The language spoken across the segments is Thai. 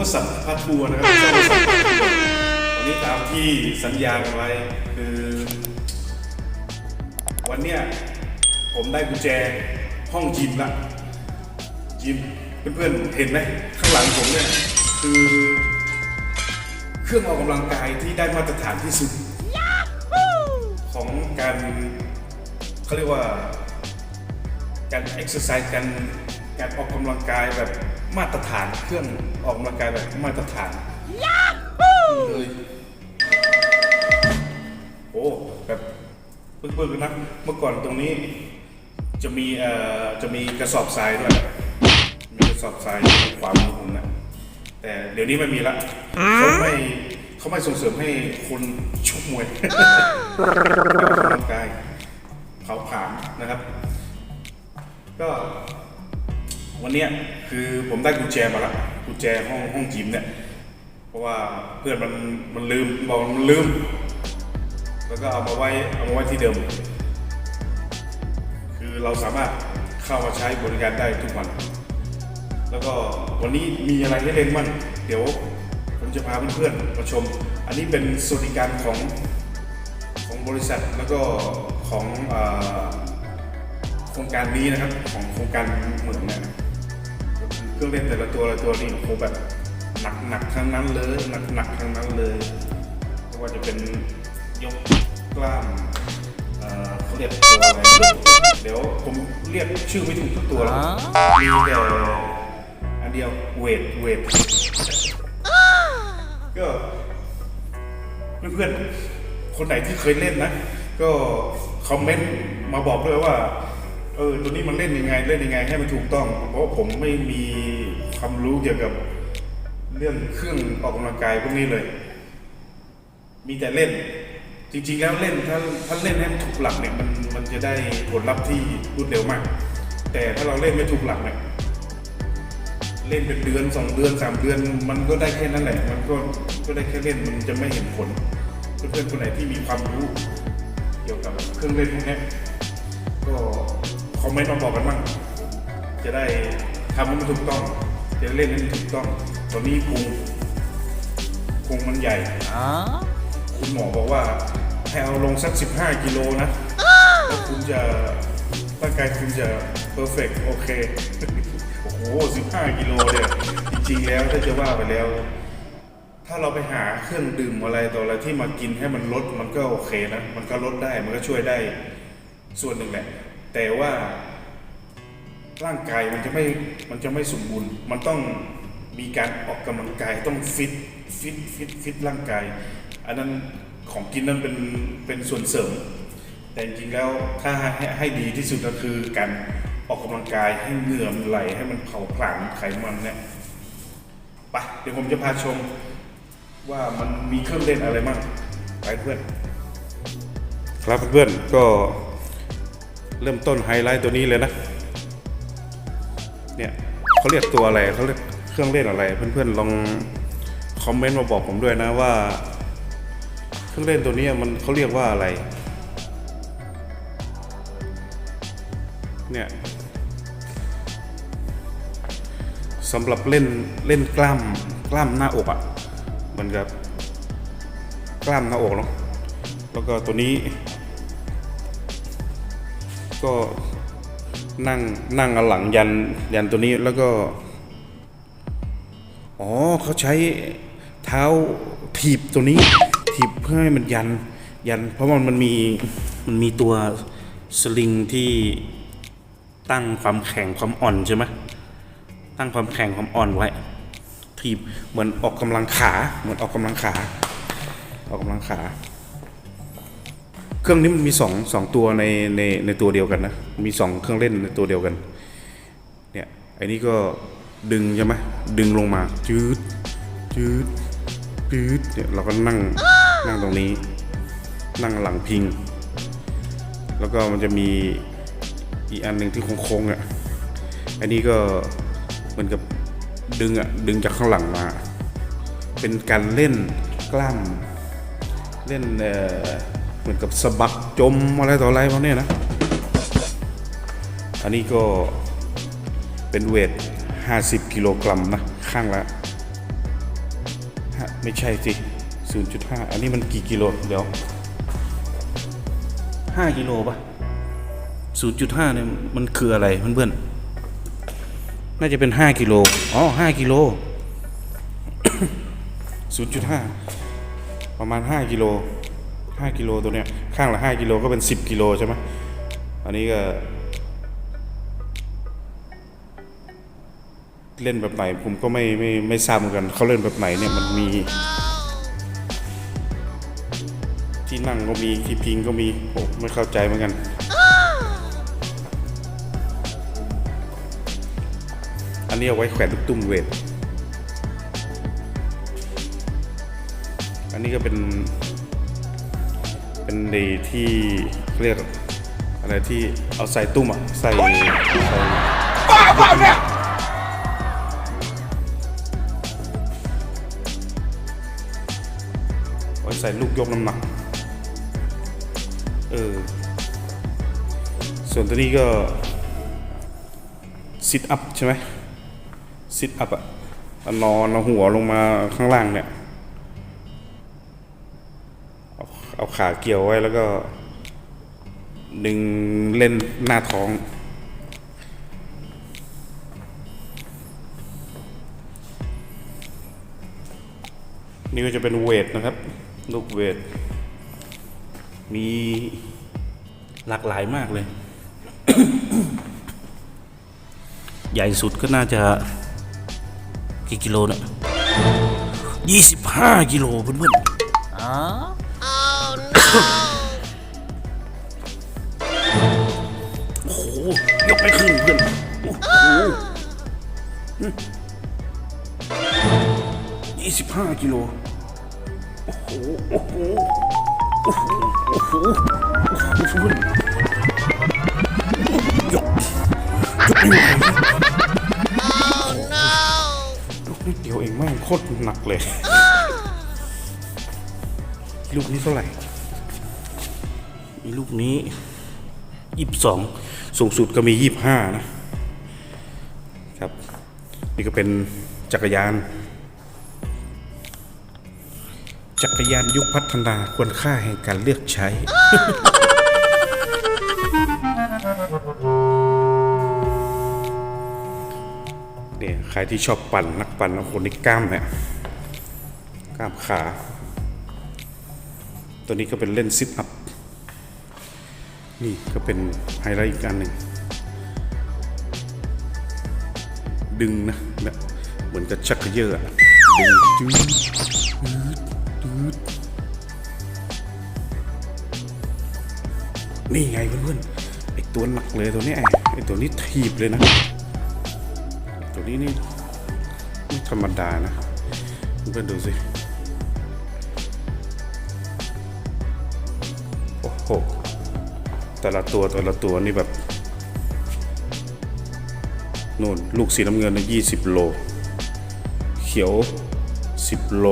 ดีเพื่อนๆของวสันต์พาทัวนะครับวันต์พาทัวร์วันนี้ตามที่สัญญากันไว้คือ วันเนี้ยผมได้กุญแจห้องยิมละยิมเพื่อนๆเห็นไหมข้างหลังผมเนี่ยคือ เครื่องออกกำลังกายที่ได้มาตรฐานที่สุด ของการเขาเรียกว่าการเอ็กซ์ไซส์การการออกกำลังกายแบบ มาตรฐานเครื่องออกกำลังกายแบบมาตรฐานเลยโอ้แบบเพิ่งๆนะเมื่อก่อนตรงนี้จะมีเอ่อจะมีกระสอบทรายด้วยมีกระสอบทรายอยู่ขวามือผมนะแต่เดี๋ยวนี้ไม่มีละเขาไม่เขาไม่ส่งเสริมให้คนชกมวยออกกำลังกายเผาผาญนะครับ ก็ วันเนี้ยคือผมได้กุญแจมาละกุญแจห้องห้องจิมเนี่ย เพราะว่าเพื่อนมันมันลืมบอกมันลืม แล้วก็เอามาไว้เอามาไว้ที่เดิม คือเราสามารถเข้ามาใช้บริการได้ทุกวัน แล้วก็วันนี้มีอะไรให้เล่นมั่งเดี๋ยวผมจะพาเพื่อนๆมาชม อันนี้เป็นสวัสดิการของของบริษัทแล้วก็ของโครงการนี้นะครับของโครงการเหมืองเนี่ย เครื่องเล่นแต่ละตัวละตัวนี่โอ้โหแบบหนักหนักๆทั้งนั้นเลยหนักหนักๆทั้งนั้นเลยไม่ว่าจะเป็นยกกล้ามเอ่อเขาเรียกตัวอะไรไม่รู้เดี๋ยวผมเรียกชื่อไม่ถูกทุกตัวแล้วมีแต่อันเดียวเวทเวทก็เพื่อนๆคนไหนที่เคยเล่นนะ ก็คอมเมนต์มาบอกด้วยว่าเออตัวนี้มันเล่นยังไงเล่นยังไงให้มันถูกต้อง เพราะผมไม่มีความรู้เกี่ยวกับเรื่องเครื่องออกกำลังกายพวกนี้เลย มีแต่เล่น จริง ๆ แล้วเล่นถ้าถ้าเล่นให้มันถูกหลักเนี่ยมันมันจะได้ผลลัพธ์ที่รวดเร็วมาก แต่ถ้าเราเล่นไม่ถูกหลักเนี่ยเล่นเป็นเดือนสองเดือนสามเดือน มันก็ได้แค่นั้นแหละ มันก็ก็ได้แค่เล่นมันจะไม่เห็นผลเพื่อนๆคนไหนที่มีความรู้ เกี่ยวกับเครื่องเล่นพวกนี้ก็ คอมเมนต์มาบอกกันบ้างจะได้ทำให้มันถูกต้องจะได้เล่นให้มันถูกต้องตอนนี้พุงพุงมันใหญ่คุณหมอบอกว่าให้เอาลงสัก 15 กิโลนะแล้วคุณจะร่างกายคุณจะเพอร์เฟกโอเคโอ้โห 15 กิโลเนี่ยจริงๆแล้วถ้าจะว่าไปแล้ว ถ้าเราไปหาเครื่องดื่มอะไรต่ออะไรที่มากินให้มันลดมันก็โอเคนะ มันก็ลดได้มันก็ช่วยได้ส่วนหนึ่งแหละ แต่ว่าร่างกายมันจะไม่มันจะไม่สมบูรณ์ มันต้องมีการออกกำลังกายต้องฟิตฟิตฟิตฟิตร่างกาย อันนั้นของกินนั้นเป็นเป็นส่วนเสริม แต่จริงแล้วถ้าให้ให้ดีที่สุดก็คือการออกกำลังกายให้เหงื่อมันไหลให้มันเผาผลาญไขมันเนี่ยไปเดี๋ยวผมจะพาชมว่ามันมีเครื่องเล่นอะไรบ้างไปเพื่อน ครับเพื่อนก็ เริ่มต้นไฮไลท์ตัวนี้เลยนะ เนี่ยเขาเรียกตัวอะไรเขาเรียกเครื่องเล่นอะไร เพื่อนๆลองคอมเมนต์มาบอกผมด้วยนะว่า เครื่องเล่นตัวนี้มันเขาเรียกว่าอะไร เนี่ยสำหรับเล่นเล่นกล้ามกล้ามหน้าอกอะ่ะเหมือนกับกล้ามหน้าอกเนาะแล้วก็ตัวนี้ ก็นั่งนั่งเอาหลังยันยันตัวนี้แล้วก็ อ๋อเขาใช้เท้าถีบตัวนี้ถีบเพื่อให้มันยันยัน เพราะมันมันมีมันมีตัวสลิงที่ตั้งความแข็งความอ่อนใช่ไหมตั้งความแข็งความอ่อนไว้ ถีบเหมือนออกกำลังขาเหมือนออกกำลังขา ออกกำลังขา รื่องนี้มันมีสองสองตัวในในในตัวเดียวกันนะ มีสองเครื่องเล่นในตัวเดียวกัน เนี่ยไอ้นี่ก็ดึงใช่ไหมดึงลงมาจืดจืดจืดเนี่ยเราก็นั่งนั่งตรงนี้ นั่งหลังพิง แล้วก็มันจะมีอีกอันหนึ่งที่โค้งๆอะอันนี้ก็เหมือนกับดึงอะดึงจากข้างหลังมา เป็นการเล่นกล้ามเล่นเอ่อ เหมือนกับสะบักจมอะไรต่ออะไรพวกเนี้ยนะ อันนี้ก็เป็นเวท 50 กิโลกรัมนะ ข้างละฮะไม่ใช่สิ 0.5 อันนี้มันกี่กิโล เดี๋ยว 5 กิโลปะ0.5เนี่ยมันคืออะไรเพื่อนๆ น่าจะเป็น 5 กิโล อ๋อ 5 กิโล 0.5 ประมาณ 5 กิโล 5กิโลตัวเนี้ยข้างละ5กิโลก็เป็น10กิโลใช่ไหมอันนี้ก็ เล่นแบบไหนผมก็ไม่ไม่ไม่ทราบเหมือนกันเขาเล่นแบบไหนเนี่ยมันมี ที่นั่งก็มีที่พิงก็มีโอ้ไม่เข้าใจเหมือนกันอันนี้เอาไว้แขวนลูกตุ้มเวท อันนี้ก็เป็น เป็นในที่เรียกอะไรที่เอาใส่ตุ้มอะใส่ใส่บ้าเปล่าเนี่ยไว้ใส่ลูกยกน้ำหนัก เออ ส่วนตัวนี้ก็ซิทอัพใช่ไหมซิทอัพอะเอานอนเอาหัวลงมาข้างล่างเนี่ย เอาขาเกี่ยวไว้แล้วก็ ดึงเล่นหน้าท้อง นี่ก็จะเป็นเวทนะครับ ลูกเวท มีหลากหลายมากเลย ใหญ่สุดก็น่าจะกี่กิโลเนี่ยยี่สิบห้ากิโลเพื่อนๆ โอ้โหยกไม่ขึ้นเพื่อนโอ้โหยี่สิบห้ากิโล โอ้โห โอ้โห โอ้โห โอ้โห โอ้โหยกยกไม่ไหวยกนิดเดียวเองแม่งโคตรหนักเลย ลูกนี้เท่าไหร่ มีลูกนี้ยี่สิบสองสูงสุดก็มียี่สิบห้านะครับ นี่ก็เป็นจักรยาน จักรยานยุคพัฒนาควรค่าแห่งการเลือกใช้ เนี่ยใครที่ชอบปั่นนักปั่นคนที่กล้ามเนี่ยกล้ามขา ตัวนี้ก็เป็นเล่นซิทอัพ นี่ก็เป็นไฮไลท์อีกอันหนึ่งดึงนะแบบเหมือนกับชักเขยออะดึงจืดจืดนี่ไงเพื่อนๆไอตัวหนักเลยตัวนี้ไอตัวนี้ถีบเลยนะ ตัวนี้นี่ไม่ธรรมดานะเพื่อนๆดูสิโอ้โห แต่ละตัวแต่ละตัวนี่แบบนู่นลูกสีน้ำเงินยี่สิบโล เขียวสิบโล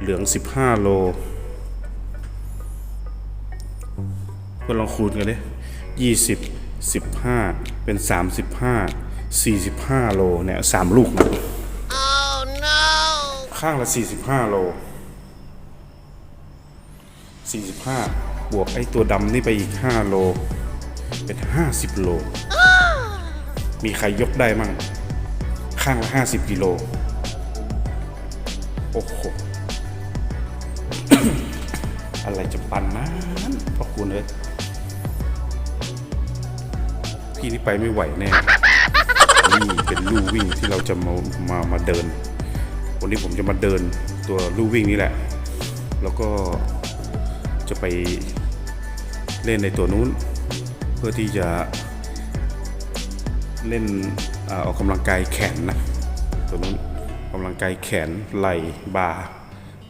เหลืองสิบห้าโลก็ลองคูณกันดิยี่สิบสิบห้าเป็นสามสิบห้าสี่สิบห้าโลเนี่ยสามลูกนะข้างละสี่สิบห้าโล สี่สิบห้าบวกไอ้ตัวดำนี่ไปอีกห้าโล เป็นห้าสิบโล มีใครยกได้มั่ง ข้างละห้าสิบกิโล โอ้โห อะไรจะปันนั้นพ่อคุณเลยพี่นี่ไปไม่ไหวแน่นี่เป็นลู่วิ่งที่เราจะมามามาเดิน วันนี้ผมจะมาเดินตัวลู่วิ่งนี่แหละ แล้วก็ จะไปเล่นในตัวนู้น เพื่อที่จะเล่นออกกำลังกายแขนนะตัวนู้นกกำลังกายแขนไหล่บ่า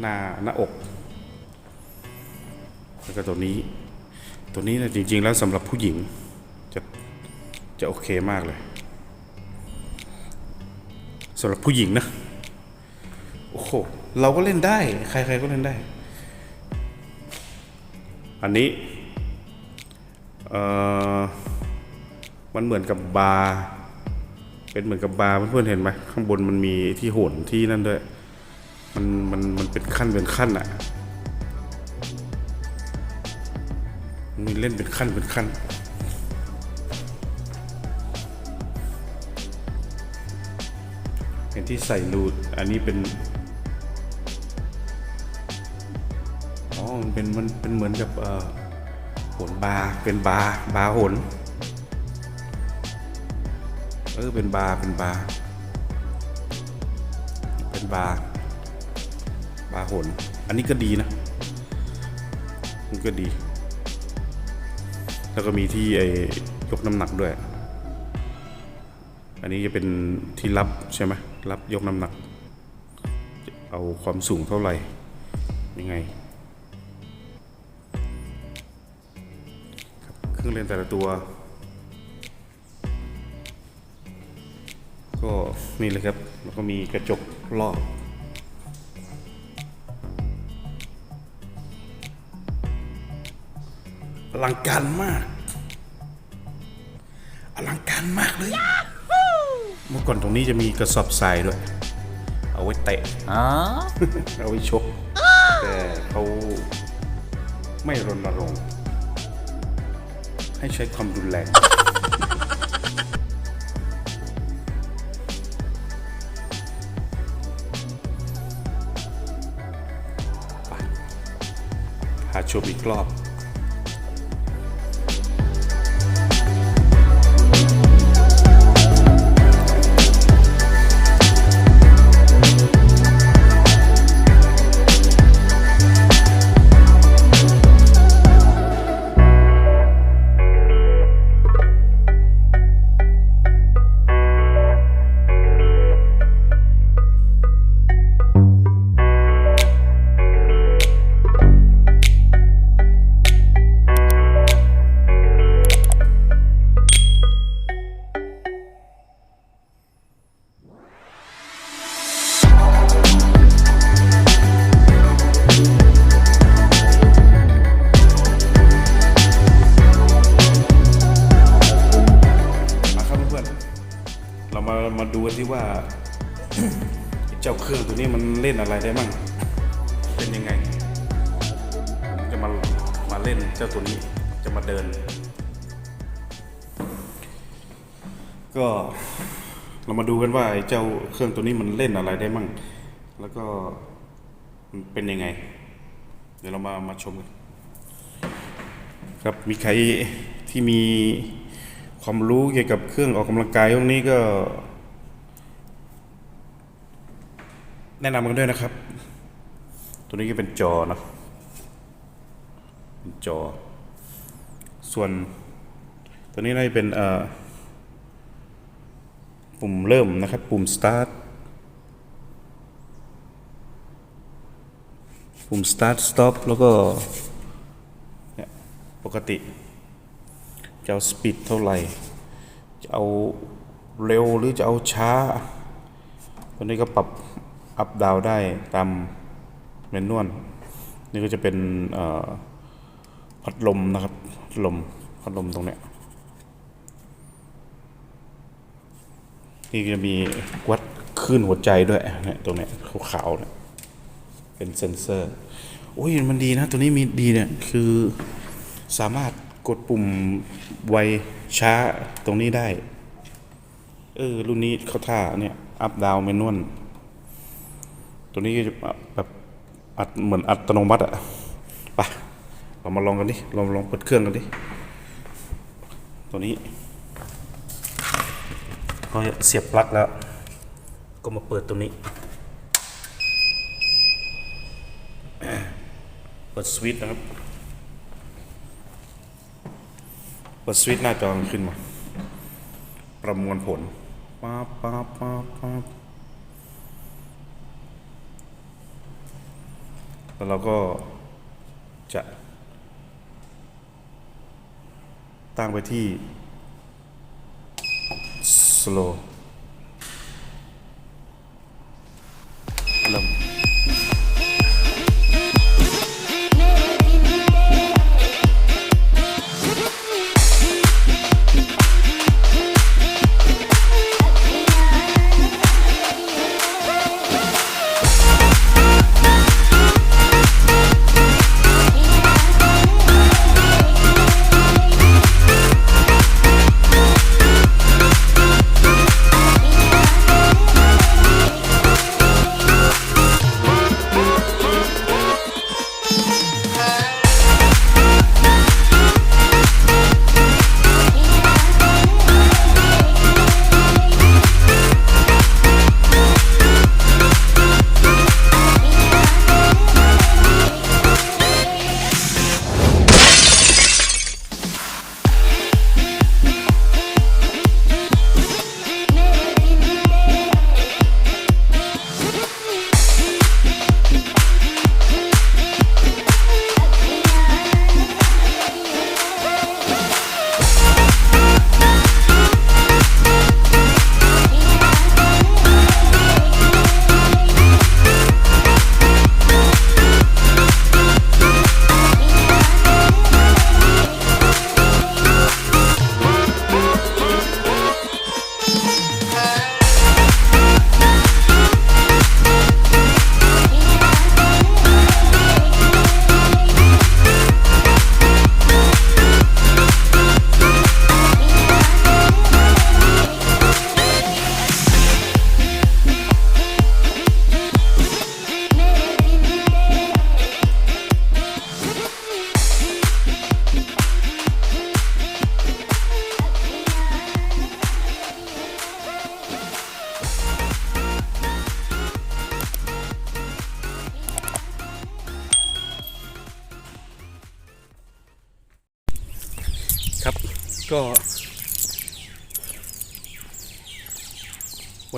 หน้าหน้าอกแล้วก็ตัวนี้ ตัวนี้นะจริง ๆ แล้วสำหรับผู้หญิงจะจะโอเคมากเลยสำหรับผู้หญิงนะโอ้โหเราก็เล่นได้ ใครๆก็เล่นได้ อันนี้มันเหมือนกับบาร์เป็นเหมือนกับบาร์เพื่อนๆเห็นไหมข้างบนมันมีที่โหนที่นั่นด้วย มันมันมันเป็นขั้นเป็นขั้นอะมันมีเล่นเป็นขั้นเป็นขั้นเป็นที่ใส่รูดอันนี้เป็น อ๋อมันเป็นมันเป็นเหมือนกับเอ่อโหนบาร์เป็นบาร์บาร์โหนเออเป็นบาร์เป็นบาร์เป็นบาร์บาร์โหนอันนี้ก็ดีนะมันก็ดี แล้วก็มีที่ไอ้ยกน้ำหนักด้วย อันนี้จะเป็นที่รับใช่ไหมรับยกน้ำหนัก เอาความสูงเท่าไหร่ยังไง เครื่องเล่นแต่ละตัว ก็นี่เลยครับ แล้วก็มีกระจกรอบอลังการมาก อลังการมากเลย เมื่อก่อนตรงนี้จะมีกระสอบทรายด้วย เอาไว้เตะ เอาไว้ชก แต่เขาไม่รณรงค์ ให้ใช้ความรุนแรงไปหาชมอีกรอบ ดูกันที่ว่า เจ้าเครื่องตัวนี้มันเล่นอะไรได้มั่งเป็นยังไง จะมามาเล่นเจ้าตัวนี้จะมาเดิน ก็เรามาดูกันว่าไอ้เจ้าเครื่องตัวนี้มันเล่นอะไรได้มั่ง แล้วก็มันเป็นยังไง เดี๋ยวเรามามาชมกันครับมีใครที่มีความรู้เกี่ยวกับเครื่องออกกำลังกายพวกนี้ก็ แนะนำกันด้วยนะครับ ตัวนี้ก็เป็นจอนะเป็นจอ ส่วน ตัวนี้น่าจะเป็นปุ่มเริ่มนะครับ ปุ่ม start ปุ่ม start stop แล้วก็ปกติ จะเอาสปีดเท่าไหร่ จะเอาเร็วหรือจะเอาช้า ตัวนี้ก็ปรับ อัพดาวได้ตามเมนนวลนี่ก็จะเป็นพัดลมนะครับพัดลมพัดลมตรงเนี้ยนี่จะมีวัดคลื่นหัวใจด้วยเนี่ยตรงเนี้ยขาวๆเนี่ยเป็นเซนเซอร์โอ้ยมันดีนะ ตัวนี้มีดีเนี่ยคือสามารถกดปุ่มไวช้าตรงนี้ได้ เออ รุ่นนี้เขาท่าเนี่ย อัพดาวเมนวล ตัวนี้จะแบบอัดเหมือนอัตโนมัติอะไปเรามาลองกันดิลองลองเปิดเครื่องกันดิตัวนี้ก็เสียบปลั๊กแล้ว ก็มาเปิดตัวนี้ เปิดสวิตช์นะครับ เปิดสวิตช์หน้าจอขึ้นมา ประมวลผลป๊าป๊าป๊าป๊า แล้วเราก็จะตั้งไปที่ slow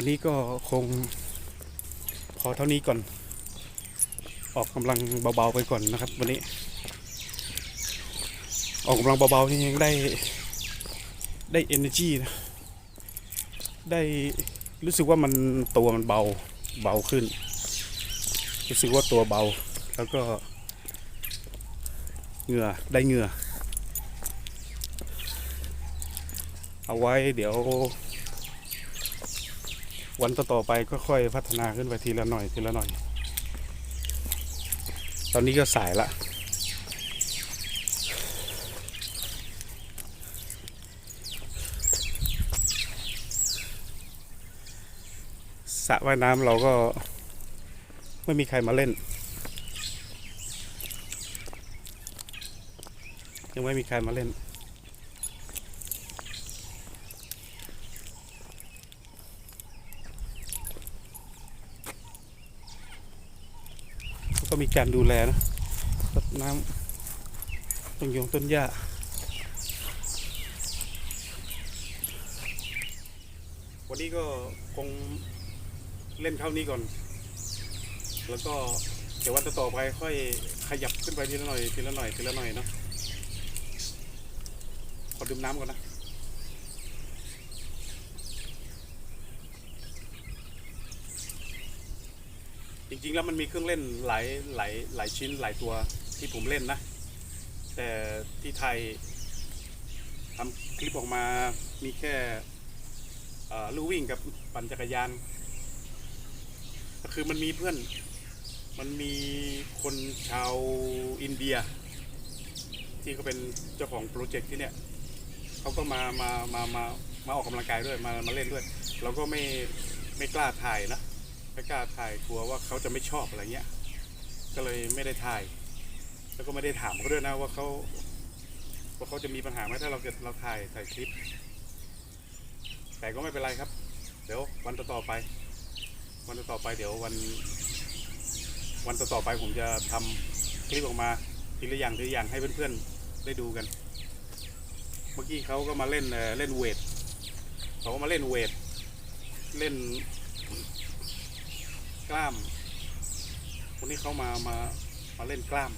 วันนี้ก็คงพอเท่านี้ก่อน ออกกำลังเบาๆไปก่อนนะครับ วันนี้ ออกกำลังเบาๆนี่ยังได้ได้ energy นะได้รู้สึกว่ามันตัวมันเบาเบาขึ้น รู้สึกว่าตัวเบา แล้วก็เหงื่อได้เหงื่อ เอาไว้เดี๋ยว วันต่อๆไปก็ค่อยพัฒนาขึ้นไปทีละหน่อยทีละหน่อย ตอนนี้ก็สายละสระว่ายน้ำเราก็ไม่มีใครมาเล่น ยังไม่มีใครมาเล่น ก็มีการดูแลนะรดน้ำต้นยงต้นหญ้าวันนี้ก็คงเล่นเท่านี้ก่อน แล้วก็เดี๋ยววันต่อไปค่อยขยับขึ้นไปทีละหน่อยทีละหน่อยทีละหน่อยเนาะขอดื่มน้ำก่อนนะ ริงๆแล้วมันมีเครื่องเล่นหลายหลายหลายชิ้นหลายตัวที่ผมเล่นนะ แต่ที่ไทยทำคลิปออกมามีแค่ลู่วิ่งกับปั่นจักรยาน ก็คือมันมีเพื่อนมันมีคนชาวอินเดีย ที่เขาเป็นเจ้าของโปรเจกต์ที่เนี่ยเขาก็มามามามามาออกกำลังกายด้วยมามาเล่นด้วย เราก็ไม่ไม่กล้าถ่ายนะ ไม่กล้าถ่ายกลัวว่าเขาจะไม่ชอบอะไรเงี้ย ก็เลยไม่ได้ถ่าย แล้วก็ไม่ได้ถามเขาด้วยนะว่าเขาว่าเขาจะมีปัญหาไหมถ้าเราเกิดเราถ่ายถ่ายคลิป แต่ก็ไม่เป็นไรครับ เดี๋ยววันต่อๆไป วันต่อๆไปเดี๋ยววัน วันต่อๆไปผมจะทำคลิปออกมาทีละอย่างทีละอย่างให้เพื่อนๆได้ดูกัน เมื่อกี้เขาก็มาเล่นเอ่อเล่นเวทเขาก็มาเล่นเวทเล่น กล้าม คนนี้เขามามามาเล่นกล้าม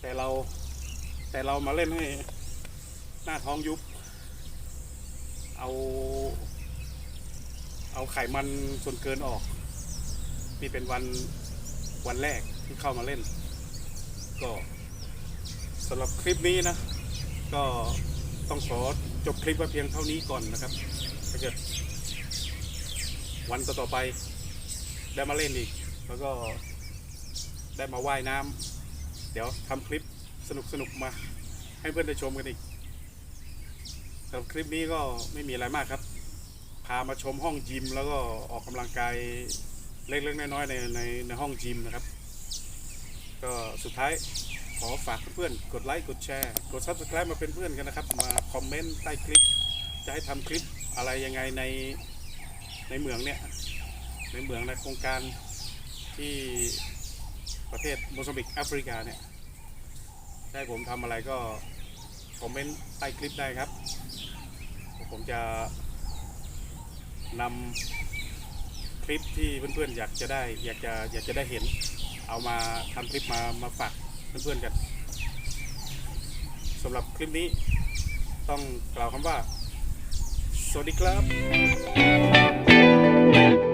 แต่เราแต่เรามาเล่นให้หน้าท้องยุบ เอา เอาไขมันส่วนเกินออก นี่เป็นวันวันแรกที่เข้ามาเล่น ก็สำหรับคลิปนี้นะ ก็ต้องขอจบคลิปไว้เพียงเท่านี้ก่อนนะครับถ้าเกิดวันต่อๆไป ได้มาเล่นอีก แล้วก็ได้มาว่ายน้ำเดี๋ยวทำคลิปสนุกๆมา ให้เพื่อนได้ชมกันอีกสำหรับคลิปนี้ก็ไม่มีอะไรมากครับ พามาชมห้องยิม แล้วก็ออกกำลังกายเล็กๆน้อยๆในในในห้องยิมนะครับ ก็สุดท้ายขอฝากเพื่อนๆ กดไลค์ กดแชร์ กด subscribe มาเป็นเพื่อนกันนะครับ มาคอมเมนต์ใต้คลิป จะให้ทำคลิปอะไรยังไงในในเมืองเนี่ย ในเมืองในโครงการที่ประเทศโมซัมบิกแอฟริกาเนี่ยได้ผมทำอะไรก็คอมเมนต์ใต้คลิปได้ครับ ผมจะนำคลิปที่เพื่อนๆอยากจะได้ อยากจะอยากจะได้เห็น เอามาทำคลิปมามาฝากเพื่อนๆกันสำหรับคลิปนี้ต้องกล่าวคำว่า สวัสดีครับ